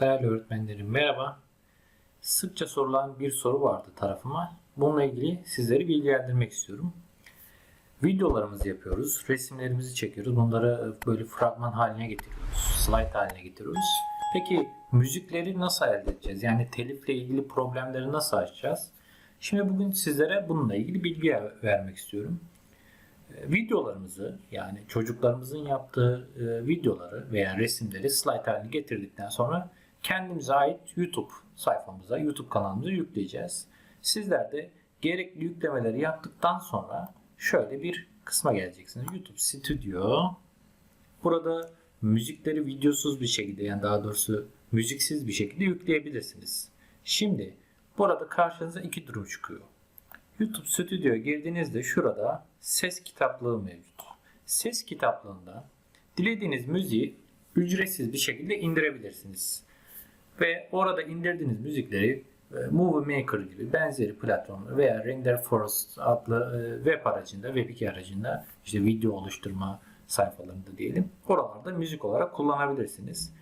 Değerli öğretmenlerim merhaba. Sıkça sorulan bir soru vardı tarafıma. Bununla ilgili sizleri bilgilendirmek istiyorum. Videolarımızı yapıyoruz, resimlerimizi çekiyoruz. Bunları böyle fragman haline getiriyoruz, slide haline getiriyoruz. Peki müzikleri nasıl elde edeceğiz? Yani telifle ilgili problemleri nasıl aşacağız? Şimdi bugün sizlere bununla ilgili bilgi vermek istiyorum E, videolarımızı yani çocuklarımızın yaptığı e, videoları veya resimleri slide haline getirdikten sonra kendimize ait YouTube sayfamıza, YouTube kanalımıza yükleyeceğiz. Sizler de gerekli yüklemeleri yaptıktan sonra şöyle bir kısma geleceksiniz. YouTube Studio. Burada müzikleri videosuz bir şekilde yani daha doğrusu müziksiz bir şekilde yükleyebilirsiniz. Şimdi burada karşınıza iki durum çıkıyor. YouTube Studio'ya girdiğinizde şurada ses kitaplığı mevcut. Ses kitaplığında dilediğiniz müziği ücretsiz bir şekilde indirebilirsiniz. Ve orada indirdiğiniz müzikleri e, Movie Maker gibi benzeri platformlar veya Render Forest adlı e, web aracında, Web2 aracında işte video oluşturma sayfalarında diyelim. Oralarda müzik olarak kullanabilirsiniz.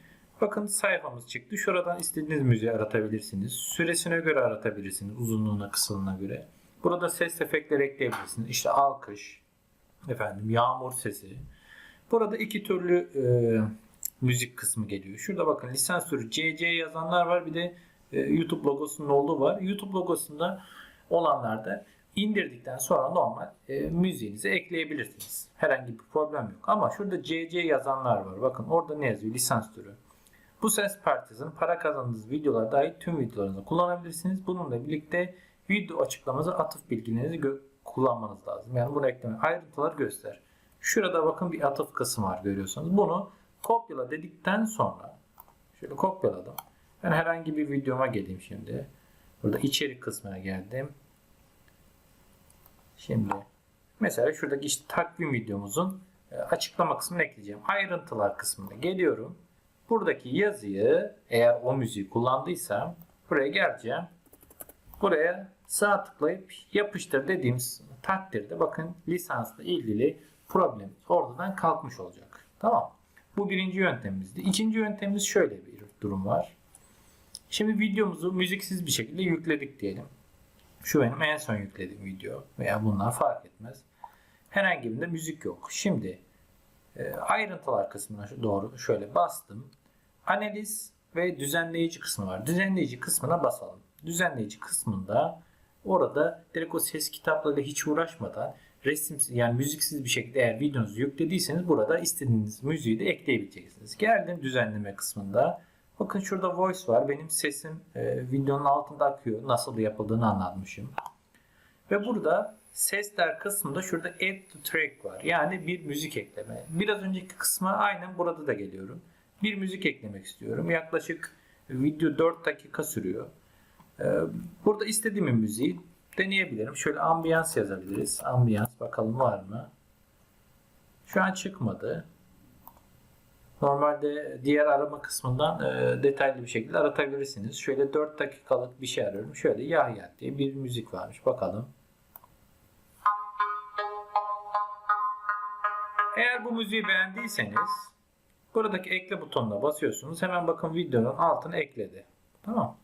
Bakın sayfamız çıktı. Şuradan istediğiniz müziği aratabilirsiniz. Süresine göre aratabilirsiniz. Uzunluğuna, kısalığına göre. Burada ses efektleri ekleyebilirsiniz. İşte alkış, efendim yağmur sesi. Burada iki türlü e, müzik kısmı geliyor. Şurada bakın lisans türü CC yazanlar var. Bir de e, YouTube logosunun olduğu var. YouTube logosunda olanlarda indirdikten sonra normal e, müziğinizi ekleyebilirsiniz. Herhangi bir problem yok. Ama şurada CC yazanlar var. Bakın orada ne yazıyor? Lisans türü. Bu ses parçasının para kazandığınız videolara dahil tüm videolarınızı kullanabilirsiniz. Bununla birlikte video açıklaması atıf bilgilerinizi kullanmanız lazım. Yani bunu ekleme. Ayrıntılar göster. Şurada bakın bir atıf kısmı var görüyorsunuz. Bunu kopyala dedikten sonra şöyle kopyaladım. Ben herhangi bir videoma geleyim şimdi. Burada içerik kısmına geldim. Şimdi mesela şuradaki işte takvim videomuzun e, açıklama kısmını ekleyeceğim. Ayrıntılar kısmına geliyorum. Buradaki yazıyı eğer o müziği kullandıysam buraya geleceğim. Buraya sağ tıklayıp yapıştır dediğimiz takdirde bakın lisansla ilgili problem oradan kalkmış olacak. Tamam. Bu birinci yöntemimizdi. İkinci yöntemimiz şöyle bir durum var. Şimdi videomuzu müziksiz bir şekilde yükledik diyelim. Şu benim en son yüklediğim video veya bunlar fark etmez. Herhangi birinde müzik yok. Şimdi e, ayrıntılar kısmına doğru şöyle bastım. Analiz ve düzenleyici kısmı var. Düzenleyici kısmına basalım. Düzenleyici kısmında orada direkt o ses kitaplarıyla hiç uğraşmadan resim yani müziksiz bir şekilde eğer videonuzu yüklediyseniz burada istediğiniz müziği de ekleyebileceksiniz. Geldim düzenleme kısmında. Bakın şurada voice var. Benim sesim e, videonun altında akıyor. Nasıl yapıldığını anlatmışım. Ve burada sesler kısmında şurada add to track var. Yani bir müzik ekleme. Biraz önceki kısma aynen burada da geliyorum. Bir müzik eklemek istiyorum. Yaklaşık video 4 dakika sürüyor. E, burada istediğim müziği deneyebilirim. Şöyle ambiyans yazabiliriz. Ambiyans bakalım var mı? Şu an çıkmadı. Normalde diğer arama kısmından e, detaylı bir şekilde aratabilirsiniz. Şöyle 4 dakikalık bir şey arıyorum. Şöyle Yahya diye bir müzik varmış. Bakalım. Eğer bu müziği beğendiyseniz buradaki ekle butonuna basıyorsunuz. Hemen bakın videonun altına ekledi. Tamam.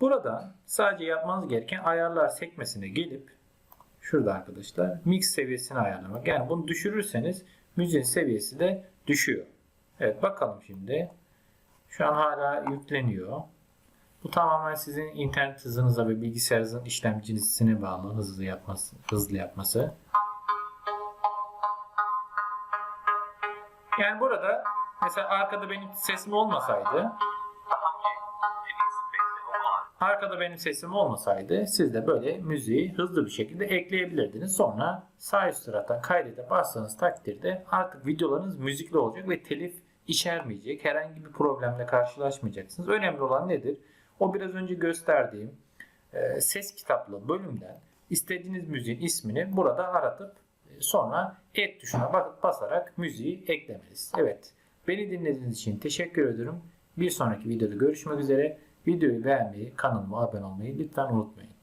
Burada sadece yapmanız gereken ayarlar sekmesine gelip şurada arkadaşlar mix seviyesini ayarlamak. Yani bunu düşürürseniz müziğin seviyesi de düşüyor. Evet bakalım şimdi. Şu an hala yükleniyor. Bu tamamen sizin internet hızınıza ve bilgisayarınızın işlemcisine bağlı hızlı yapması, hızlı yapması. Yani burada mesela arkada benim sesim olmasaydı arkada benim sesim olmasaydı siz de böyle müziği hızlı bir şekilde ekleyebilirdiniz. Sonra sağ üst taraftan kaydede bastığınız takdirde artık videolarınız müzikli olacak ve telif içermeyecek. Herhangi bir problemle karşılaşmayacaksınız. Önemli olan nedir? O biraz önce gösterdiğim e, ses kitaplı bölümden istediğiniz müziğin ismini burada aratıp e, sonra et tuşuna basarak müziği eklemeliyiz. Evet. Beni dinlediğiniz için teşekkür ederim. Bir sonraki videoda görüşmek üzere. Videoyu beğenmeyi, kanalıma abone olmayı lütfen unutmayın.